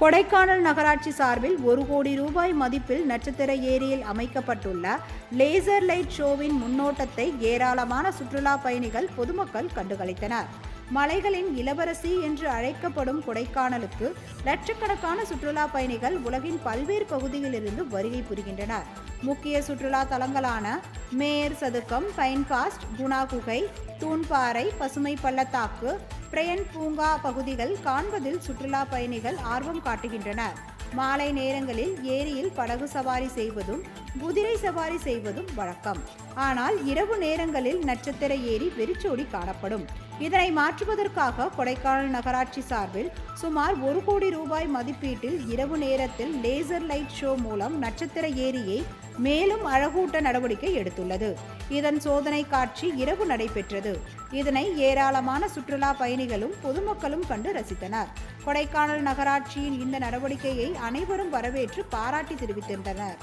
கொடைக்கானல் நகராட்சி சார்பில் ஒரு கோடி ரூபாய் மதிப்பில் நட்சத்திர ஏரியில் அமைக்கப்பட்டுள்ள லேசர் லைட் ஷோவின் முன்னோட்டத்தை ஏராளமான சுற்றுலா பயணிகள் பொதுமக்கள் கண்டுகளித்தனர். மலைகளின் இளவரசி என்று அழைக்கப்படும் கொடைக்கானலுக்கு லட்சக்கணக்கான சுற்றுலா பயணிகள் உலகின் பல்வேறு பகுதிகளிலிருந்து வருகை புரிகின்றனர். முக்கிய சுற்றுலா தலங்களான மேயர் சதுக்கம் பைன்பாஸ்ட் குணா குகை தூண்பாறை பசுமை பள்ளத்தாக்கு பிரயன் பூங்கா பகுதிகள் காண்பதில் சுற்றுலா பயணிகள் ஆர்வம் காட்டுகின்றனர். மாலை நேரங்களில் ஏரியில் படகு சவாரி செய்வதும் குதிரை சவாரி செய்வதும் வழக்கம். ஆனால் இரவு நேரங்களில் நட்சத்திர ஏரி வெறிச்சோடி காணப்படும். இதனை மாற்றுவதற்காக கொடைக்கானல் நகராட்சி சார்பில் சுமார் ஒரு கோடி ரூபாய் மதிப்பீட்டில் இரவு நேரத்தில் லேசர் லைட் ஷோ மூலம் நட்சத்திர ஏரியை மேலும் அழகூட்ட நடவடிக்கை எடுத்துள்ளது. இதன் சோதனை காட்சி இரவு நடைபெற்றது. இதனை ஏராளமான சுற்றுலா பயணிகளும் பொதுமக்களும் கண்டு ரசித்தனர். கொடைக்கானல் நகராட்சியின் இந்த நடவடிக்கையை அனைவரும் வரவேற்று பாராட்டி தெரிவித்திருந்தனர்.